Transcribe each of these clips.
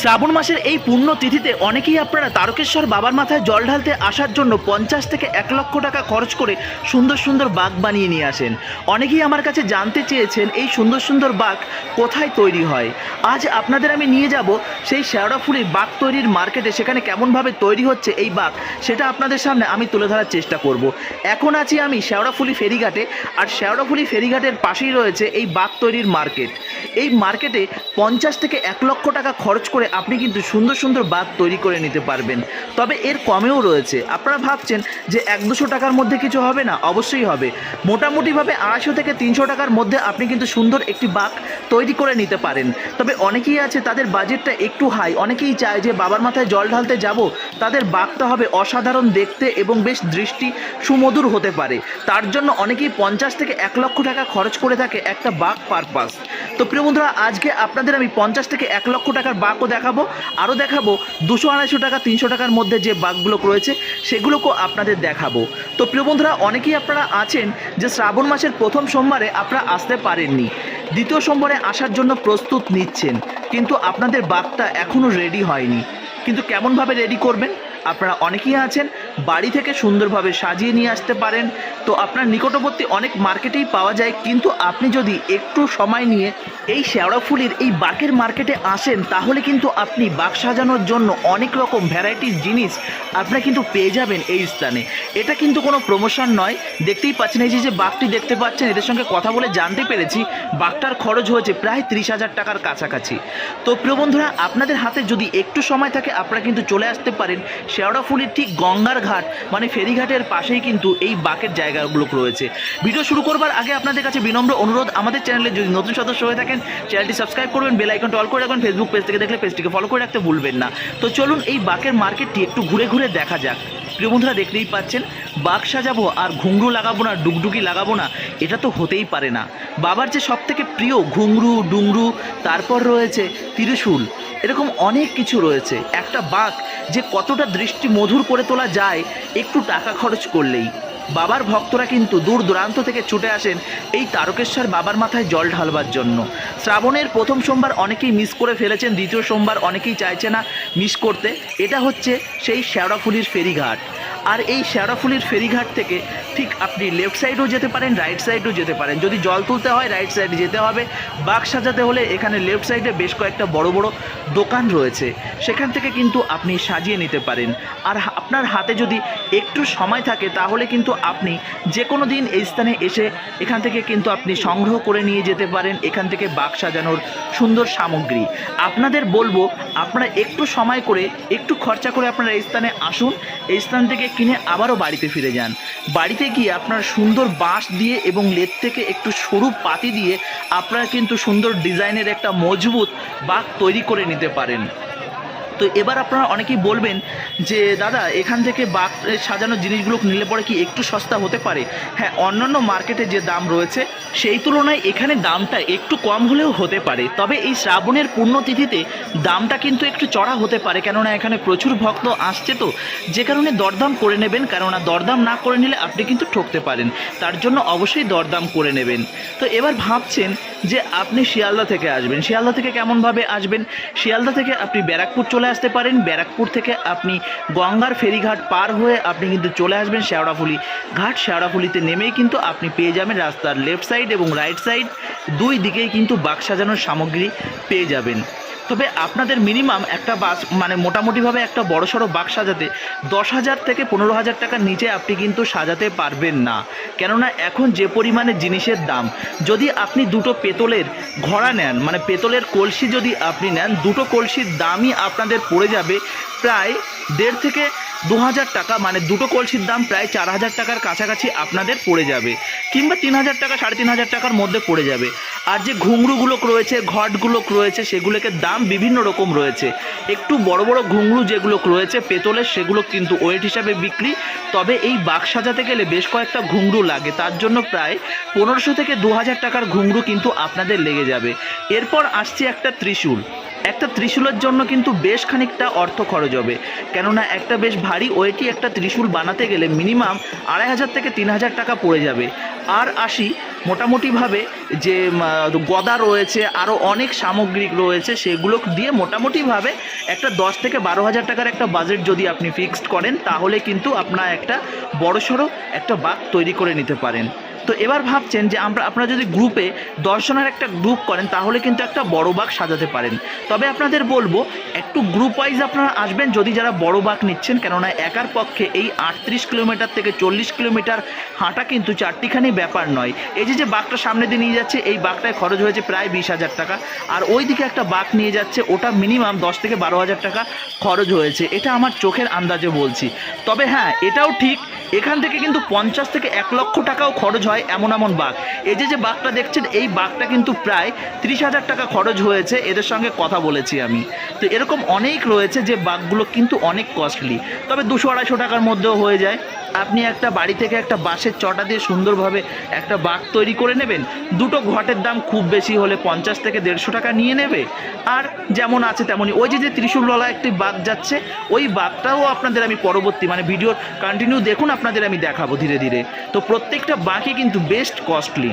শ্রাবণ মাসের এই পূর্ণ তিথিতে অনেকেই আপনারা তারকেশ্বর বাবার মাথায় জল ঢালতে আসার জন্য পঞ্চাশ থেকে এক লক্ষ টাকা খরচ করে সুন্দর সুন্দর বাঘ বানিয়ে নিয়ে আসেন। অনেকেই আমার কাছে জানতে চেয়েছেন এই সুন্দর সুন্দর বাঘ কোথায় তৈরি হয়। আজ আপনাদের আমি নিয়ে যাব সেই শেওড়াফুলির বাঘ তৈরির মার্কেটে সেখানে কেমনভাবে তৈরি হচ্ছে এই বাঘ, সেটা আপনাদের সামনে আমি তুলে ধরার চেষ্টা করব। এখন আছি আমি শেওড়াফুলি ফেরিঘাটে আর শেওড়াফুলি ফেরিঘাটের পাশেই রয়েছে এই বাঘ তৈরির মার্কেট। এই মার্কেটে পঞ্চাশ থেকে এক লক্ষ টাকা খরচ করে আপনি কিন্তু সুন্দর সুন্দর বাঘ তৈরি করে নিতে পারবেন। তবে এর কমেও রয়েছে। আপনারা ভাবছেন যে এক দুশো টাকার মধ্যে কিছু হবে না? অবশ্যই হবে। মোটামুটিভাবে আড়াইশো থেকে তিনশো টাকার মধ্যে আপনি কিন্তু সুন্দর একটি বাঘ তৈরি করে নিতে পারেন। তবে অনেকেই আছে তাদের বাজেটটা একটু হাই। অনেকেই চায় যে বাবার মাথায় জল ঢালতে যাব, তাদের বাঘটা হবে অসাধারণ দেখতে এবং বেশ দৃষ্টি সুমধুর হতে পারে। তার জন্য অনেকেই পঞ্চাশ থেকে এক লক্ষ টাকা খরচ করে থাকে একটা বাঘ পারপাস। তো প্রিয় বন্ধুরা, আজকে আপনাদের আমি পঞ্চাশ থেকে এক লক্ষ টাকার বাঘও দেখাবো আরও দেখাবো। দুশো আড়াইশো টাকা, তিনশো টাকার মধ্যে যে বাঘগুলো রয়েছে, সেগুলোকেও আপনাদের দেখাবো। তো প্রিয় বন্ধুরা, অনেকেই আপনারা আছেন যে শ্রাবণ মাসের প্রথম সোমবারে আপনারা আসতে পারেননি। দ্বিতীয় সোমবারে আসার জন্য প্রস্তুত নিচ্ছেন, কিন্তু আপনাদের বাঘটা এখনও রেডি হয়নি। কিন্তু কেমনভাবে রেডি করবেন? আপনারা অনেকেই আছেন বাড়ি থেকে সুন্দরভাবে সাজিয়ে নিয়ে আসতে পারেন। তো আপনার নিকটবর্তী অনেক মার্কেটেই পাওয়া যায়। কিন্তু আপনি যদি একটু সময় নিয়ে এই শেওড়াফুলির এই বাকের মার্কেটে আসেন, তাহলে কিন্তু আপনি বাক সাজানোর জন্য অনেক রকম ভ্যারাইটিস জিনিস আপনারা কিন্তু পেয়ে যাবেন এই স্থানে। এটা কিন্তু কোনো প্রমোশন নয়। দেখতেই পাচ্ছেন এই যে যে বাঘটি দেখতে পাচ্ছেন, এদের সঙ্গে কথা বলে জানতে পেরেছি। বাঘটার খরচ হয়েছে প্রায় ত্রিশ হাজার টাকার কাছাকাছি। তো প্রিয় বন্ধুরা, আপনাদের হাতে যদি একটু সময় থাকে, আপনারা কিন্তু চলে আসতে পারেন। শেওড়াফুলির ঠিক গঙ্গার ঘাট মানে ফেরিঘাটের পাশেই কিন্তু এই বাকের জায়গাগুলো রয়েছে। ভিডিও শুরু করবার আগে আপনাদের কাছে বিনম্র অনুরোধ, আমাদের চ্যানেলে যদি নতুন সদস্য হয়ে থাকেন, চ্যানেলটি সাবস্ক্রাইব করবেন, বেল আইকনটা অল করে রাখবেন ফেসবুক পেজ থেকে দেখলে পেজটিকে ফলো করে রাখতে ভুলবেন না। তো চলুন এই বাকের মার্কেটটি একটু ঘুরে ঘুরে দেখা যাক। প্রিয় বন্ধুরা, দেখতেই পাচ্ছেন বাঘ সাজাবো আর ঘুংরু লাগাবো না, ডুগডুগি লাগাবো না, এটা তো হতেই পারে না। বাবার যে সব থেকে প্রিয় ঘুংরু ডুংরু তারপর রয়েছে ত্রিশূল। এরকম অনেক কিছু রয়েছে। একটা বাঘ যে কতটা দৃষ্টি মধুর করে তোলা যায় একটু টাকা খরচ করলেই। বাবার ভক্তরা কিন্তু দূর দূরান্ত থেকে ছুটে আসেন এই তারকেশ্বর বাবার মাথায় জল ঢালবার জন্য। শ্রাবণের প্রথম সোমবার অনেকেই মিস করে ফেলেছেন, দ্বিতীয় সোমবার অনেকেই চাইছে না মিস করতে। এটা হচ্ছে সেই শেওড়াফুলির ফেরিঘাট। আর এই শেওড়াফুলির ফেরিঘাট থেকে ঠিক আপনি লেফট সাইডেও যেতে পারেন রাইট সাইডেও যেতে পারেন। যদি জল তুলতে হয় রাইট সাইডে যেতে হবে। বাঘ সাজাতে হলে এখানে লেফট সাইডে বেশ কয়েকটা বড় বড় দোকান রয়েছে। সেখান থেকে কিন্তু আপনি সাজিয়ে নিতে পারেন। আর আপনার হাতে যদি একটু সময় থাকে, তাহলে কিন্তু আপনি যে কোনো দিন এই স্থানে এসে এখান থেকে কিন্তু আপনি সংগ্রহ করে নিয়ে যেতে পারেন এখান থেকে বাঘ সাজানোর সুন্দর সামগ্রী। আপনাদের বলব, আপনারা একটু সময় করে, একটু খরচা করে আপনারা এই স্থানে আসুন। এই স্থান থেকে কিনে আবারও বাড়িতে ফিরে যান। বাড়িতে গিয়ে আপনার সুন্দর বাঁশ দিয়ে এবং লেত থেকে একটু সরু পাতি দিয়ে আপনারা কিন্তু সুন্দর ডিজাইনের একটা মজবুত বাঘ তৈরি করে নিতে পারেন। তো এবার আপনারা অনেকেই বলবেন যে, দাদা, এখান থেকে বাঘ সাজানোর জিনিসগুলো নিলে পরে কি একটু সস্তা হতে পারে? হ্যাঁ অন্যান্য মার্কেটে যে দাম রয়েছে, সেই তুলনায় এখানে দামটা একটু কম হলেও হতে পারে। তবে এই শ্রাবণের পুণ্যতিথিতে দামটা কিন্তু একটু চড়া হতে পারে, কেননা এখানে প্রচুর ভক্ত আসছে তো। যে কারণে দরদাম করে নেবেন, কেননা দরদাম না করে নিলে আপনি কিন্তু ঠকতে পারেন। তার জন্য অবশ্যই দরদাম করে নেবেন। তো এবার ভাবছেন যে আপনি শিয়ালদা থেকে আসবেন। শিয়ালদা থেকে কেমনভাবে আসবেন? শিয়ালদা থেকে আপনি ব্যারাকপুর চলে আসতে পারেন। ব্যারাকপুর থেকে আপনি গঙ্গার ফেরিঘাট পার হয়ে আপনি কিন্তু চলে আসবেন শেওড়াফুলি ঘাট। শেওড়াফুলিতে নেমেই কিন্তু আপনি পেয়ে যাবেন রাস্তার লেফট সাইড এবং রাইট সাইড দুই দিকেই কিন্তু বাক্স সাজানোর সামগ্রী পেয়ে যাবেন। তবে আপনাদের মিনিমাম একটা বাস মানে মোটামুটিভাবে একটা বড়সড় বাক্স সাজাতে দশ হাজার থেকে পনেরো হাজার টাকার নিচে আপনি কিন্তু সাজাতে পারবেন না। কেননা এখন যে পরিমাণে জিনিসের দাম, যদি আপনি দুটো পেতলের ঘোড়া নেন মানে পেতলের কলসি যদি আপনি নেন, দুটো কলসির দামই আপনাদের পড়ে যাবে প্রায় দেড় থেকে দু হাজার টাকা মানে দুটো কলসির দাম প্রায় চার হাজার টাকার কাছাকাছি আপনাদের পড়ে যাবে। কিংবা তিন হাজার টাকা, সাড়ে তিন হাজার টাকার মধ্যে পড়ে যাবে। আর যে ঘুংরুগুলো রয়েছে, ঘটগুলো রয়েছে, সেগুলোকে দাম বিভিন্ন রকম রয়েছে। একটু বড় বড় ঘুংরু যেগুলো রয়েছে, পেতলের সেগুলো কিন্তু ওয়েট হিসাবে বিক্রি। তবে এই বাক্স সাজাতে গেলে বেশ কয়েকটা ঘুংরু লাগে। তার জন্য প্রায় পনেরোশো থেকে দু হাজার টাকার ঘুংরু কিন্তু আপনাদের লেগে যাবে। এরপর আসছে একটা ত্রিশূল। একটা ত্রিশূলের জন্য কিন্তু বেশ খানিকটা অর্থ খরচ হবে। কেননা একটা বেশ ভারী ওয়েটি একটা ত্রিশূল বানাতে গেলে মিনিমাম আড়াই হাজার থেকে তিন হাজার টাকা পড়ে যাবে। আর আসি মোটামুটিভাবে যে গদা রয়েছে আরও অনেক সামগ্রিক রয়েছে, সেগুলো দিয়ে মোটামুটিভাবে একটা দশ থেকে বারো হাজার টাকার একটা বাজেট যদি আপনি ফিক্সড করেন, তাহলে কিন্তু আপনার একটা বড়সড় একটা বাঘ তৈরি করে নিতে পারেন। তো এবার ভাবছেন যে আমরা, আপনারা যদি গ্রুপে দর্শনের একটা গ্রুপ করেন, তাহলে কিন্তু একটা বড় বাঘ সাজাতে পারেন। তবে আপনাদের বলব, একটু গ্রুপ ওয়াইজ আপনারা আসবেন, যদি যারা বড় বাঘ নিচ্ছেন, কেননা একার পক্ষে এই আটত্রিশ কিলোমিটার থেকে চল্লিশ কিলোমিটার হাঁটা কিন্তু চারটিখানি ব্যাপার নয়। এই যে যে বাঘটা সামনে দিয়ে নিয়ে যাচ্ছে, এই বাঘটায় খরচ হয়েছে প্রায় বিশ হাজার টাকা। আর ওই দিকে একটা বাঘ নিয়ে যাচ্ছে, ওটা মিনিমাম দশ থেকে বারো হাজার টাকা খরচ হয়েছে। এটা আমার চোখের আন্দাজে বলছি। তবে হ্যাঁ এটাও ঠিক এখান থেকে কিন্তু পঞ্চাশ থেকে এক লক্ষ টাকাও খরচ হয় এমন এমন বাঘ। এই যে যে বাঘটা দেখছেন, এই বাঘটা কিন্তু প্রায় ত্রিশ হাজার টাকা খরচ হয়েছে। এদের সঙ্গে কথা বলেছি আমি। তো এরকম অনেক রয়েছে যে বাঘগুলো কিন্তু অনেক কস্টলি তবে দুশো আড়াইশো টাকার মধ্যেও হয়ে যায়। আপনি একটা বাড়ি থেকে একটা বাঁশের চটা দিয়ে সুন্দরভাবে একটা বাঘ তৈরি করে নেবেন। দুটো ঘটের দাম খুব বেশি হলে পঞ্চাশ থেকে দেড়শো টাকা নিয়ে নেবে। আর যেমন আছে তেমনই। ওই যে যে ত্রিশূলওয়ালা একটি বাঘ যাচ্ছে, ওই বাঘটাও আপনাদের আমি পরবর্তী মানে ভিডিওর কন্টিনিউ দেখুন, আপনাদের আমি দেখাবো ধীরে ধীরে। তো প্রত্যেকটা বাঘই কিন্তু বেস্ট কস্টলি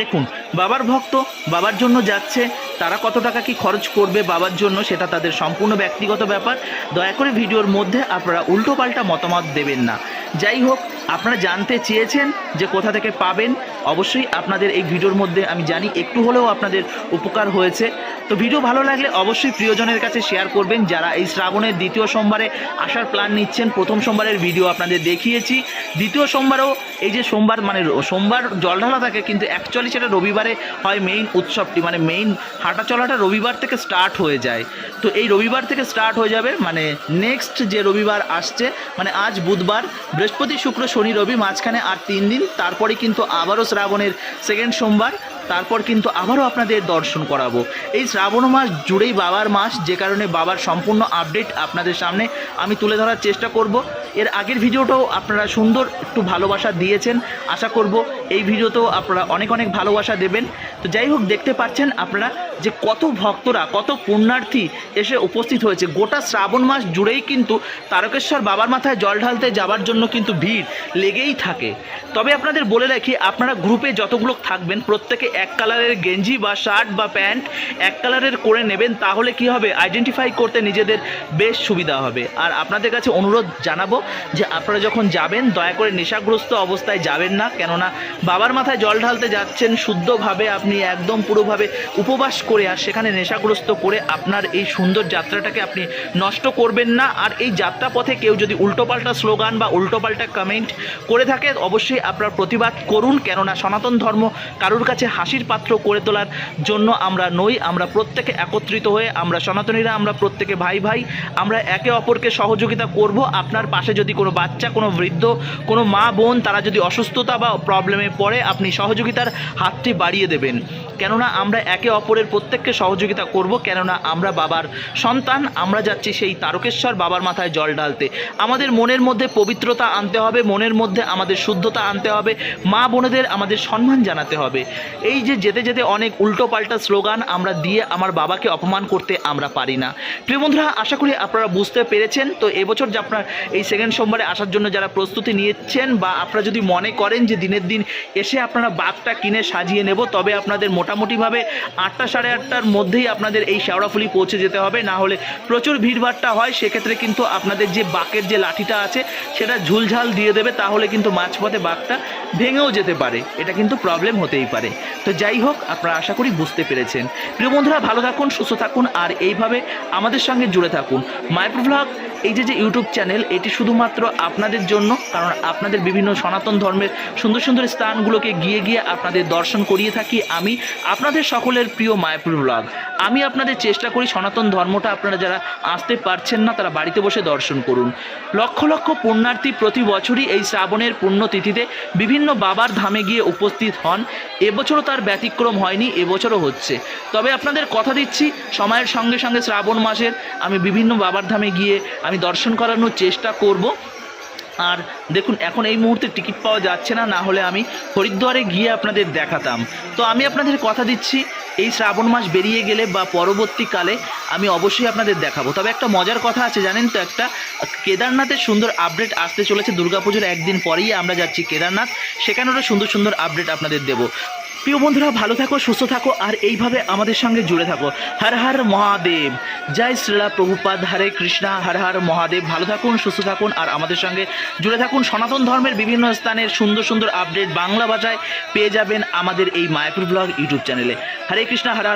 দেখুন, বাবার ভক্ত, বাবার জন্য যাচ্ছে তারা কত টাকা কি খরচ করবে বাবার জন্য সেটা তাদের সম্পূর্ণ ব্যক্তিগত ব্যাপার। দয়া করে ভিডিওর মধ্যে আপনারা উল্টোপাল্টা মতামত দেবেন না। যাই হোক আপনারা জানতে চেয়েছেন যে কোথা থেকে পাবেন, অবশ্যই আপনাদের এই ভিডিওর মধ্যে আমি জানি একটু হলেও আপনাদের উপকার হয়েছে। তো ভিডিও ভালো লাগলে অবশ্যই প্রিয়জনের কাছে শেয়ার করবেন। যারা এই শ্রাবণের দ্বিতীয় সোমবারে আসার প্ল্যান নিচ্ছেন, প্রথম সোমবারের ভিডিও আপনাদের দেখিয়েছি। দ্বিতীয় সোমবারও এই যে সোমবার মানে সোমবার জল ঢালা থাকে, কিন্তু অ্যাকচুয়ালি সেটা রবিবারে হয় মেইন উৎসবটি মানে মেইন হাঁটা চলাটা রবিবার থেকে স্টার্ট হয়ে যায়। তো এই রবিবার থেকে স্টার্ট হয়ে যাবে মানে নেক্সট যে রবিবার আসছে মানে আজ বুধবার, বৃহস্পতি, শুক্র শনি রবি মাঝখানে আর তিন দিন। তারপরে কিন্তু আবারও শ্রাবণের সেকেন্ড সোমবার। তারপর কিন্তু আবারও আপনাদের দর্শন করাবো। এই শ্রাবণ মাস জুড়েই বাবার মাস, যে কারণে বাবার সম্পূর্ণ আপডেট আপনাদের সামনে আমি তুলে ধরার চেষ্টা করব। এর আগের ভিডিওটাও আপনারা সুন্দর একটু ভালোবাসা দিয়েছেন। আশা করব এই ভিডিওতেও আপনারা অনেক অনেক ভালোবাসা দেবেন। তো যাই হোক, দেখতে পাচ্ছেন আপনারা যে কত ভক্তরা, কত পুণ্যার্থী এসে উপস্থিত হয়েছে। গোটা শ্রাবণ মাস জুড়েই কিন্তু তারকেশ্বর বাবার মাথায় জল ঢালতে যাবার জন্য কিন্তু ভিড় লেগেই থাকে। তবে আপনাদের বলে রাখি, আপনারা গ্রুপে যতগুলো থাকবেন, প্রত্যেকে এক কালারের গেঞ্জি বা শার্ট বা প্যান্ট এক কালারের করে নেবেন, তাহলে কি হবে? আইডেন্টিফাই করতে নিজেদের বেশ সুবিধা হবে। আর আপনাদের কাছে অনুরোধ জানাব যে আপনারা যখন যাবেন, দয়া করে নেশাগ্রস্ত অবস্থায় যাবেন না, কেননা বাবার মাথায় জল ঢালতে যাচ্ছেন শুদ্ধভাবে আপনি একদম পুরোভাবে উপবাস করে আর সেখানে নেশাগ্রস্ত করে আপনার এই সুন্দর যাত্রাটাকে আপনি নষ্ট করবেন না। আর এই যাত্রা পথে কেউ যদি উল্টোপাল্টা স্লোগান বা উল্টোপাল্টা কমেন্ট করে থাকে, অবশ্যই আপনার প্রতিবাদ করুন। কেননা সনাতন ধর্ম কারুর কাছে হাসির পাত্র করে তোলার জন্য আমরা নই। আমরা প্রত্যেকে একত্রিত হয়ে, আমরা সনাতনীরা, আমরা প্রত্যেকে ভাই ভাই, আমরা একে অপরকে সহযোগিতা করব। আপনার পাশে যদি কোনো বাচ্চা, কোনো বৃদ্ধ, কোনো মা বোন, তারা যদি অসুস্থতা বা প্রবলেমে পড়ে, আপনি সহযোগিতার হাতটি বাড়িয়ে দেবেন। কেননা আমরা একে অপরের প্রত্যেককে সহযোগিতা করব, কেননা আমরা বাবার সন্তান, আমরা যাচ্ছি সেই তারকেশ্বর বাবার মাথায় জল ঢালতে। আমাদের মনের মধ্যে পবিত্রতা আনতে হবে, মনের মধ্যে আমাদের শুদ্ধতা আনতে হবে, মা বোনেদের আমাদের সম্মান জানাতে হবে। এই যে যেতে যেতে অনেক উল্টো পাল্টা স্লোগান আমরা দিয়ে আমার বাবাকে অপমান করতে আমরা পারি না। প্রিয় বন্ধুরা, আশা করি আপনারা বুঝতে পেরেছেন। তো এবছর যে আপনার এই সেকেন্ড সোমবারে আসার জন্য যারা প্রস্তুতি নিয়েছেন বা আপনারা যদি মনে করেন যে দিনের দিন এসে আপনারা বাঘটা কিনে সাজিয়ে নেব, তবে আপনাদের মোটামুটিভাবে আটটা সাড়ে আটটার মধ্যেই আপনাদের এই শেওড়াফুলি পৌঁছে যেতে হবে। না হলে প্রচুর ভিড়ভাড়টা হয়, সেক্ষেত্রে কিন্তু আপনাদের যে বাঁকের যে লাঠিটা আছে, সেটা ঝুলঝাল দিয়ে দেবে, তাহলে কিন্তু মাঝপথে বাঘটা ভেঙেও যেতে পারে। এটা কিন্তু প্রবলেম হতেই পারে। তো যাই হোক, আপনারা আশা করি বুঝতে পেরেছেন। প্রিয় বন্ধুরা, ভালো থাকুন, সুস্থ থাকুন, আর এইভাবে আমাদের সঙ্গে জুড়ে থাকুন। মাইক্রো ভ্লগ এই যে যে ইউটিউব চ্যানেল এটি শুধুমাত্র আপনাদের জন্য, কারণ আপনাদের বিভিন্ন সনাতন ধর্মের সুন্দর সুন্দর স্থানগুলোকে গিয়ে গিয়ে আপনাদের দর্শন করিয়ে থাকি আমি। আপনাদের সকলের প্রিয় মায়াপুর ব্লগ। আমি আপনাদের চেষ্টা করি সনাতন ধর্মটা আপনারা যারা আসতে পারছেন না, তারা বাড়িতে বসে দর্শন করুন। লক্ষ লক্ষ পুণ্যার্থী প্রতি বছরই এই শ্রাবণের পুণ্যতিথিতে বিভিন্ন বাবার ধামে গিয়ে উপস্থিত হন। এবছরও তার ব্যতিক্রম হয়নি, এবছরও হচ্ছে। তবে আপনাদের কথা দিচ্ছি, সময়ের সঙ্গে সঙ্গে শ্রাবণ মাসের আমি বিভিন্ন বাবার ধামে গিয়ে আমি দর্শন করানোর চেষ্টা করব। আর দেখুন, এখন এই মুহূর্তে টিকিট পাওয়া যাচ্ছে না না হলে আমি হরিদ্বারে গিয়ে আপনাদের দেখাতাম। তো আমি আপনাদের কথা দিচ্ছি এই শ্রাবণ মাস বেরিয়ে গেলে বা পরবর্তীকালে আমি অবশ্যই আপনাদের দেখাবো। তবে একটা মজার কথা আছে, জানেন তো একটা? কেদারনাথের সুন্দর আপডেট আসতে চলেছে দুর্গাপুজোর একদিন পরেই আমরা যাচ্ছি কেদারনাথ। সেখানে সেখানেরও সুন্দর সুন্দর আপডেট আপনাদের দেবো। প্রিয় বন্ধুরা, ভালো থাকো, সুস্থ থাকো, আর এইভাবে আমাদের সঙ্গে জুড়ে থাকো। হর হর মহাদেব। জয় শ্রীলা প্রভুপাদ, হরে কৃষ্ণা, হর হর মহাদেব। ভালো থাকুন, সুস্থ থাকুন, আর আমাদের সঙ্গে জুড়ে থাকুন সনাতন ধর্মের বিভিন্ন স্থানের সুন্দর সুন্দর আপডেট বাংলা ভাষায় পেয়ে যাবেন আমাদের এই মায়াপুর ব্লগ ইউটিউব চ্যানেলে হরে কৃষ্ণা হর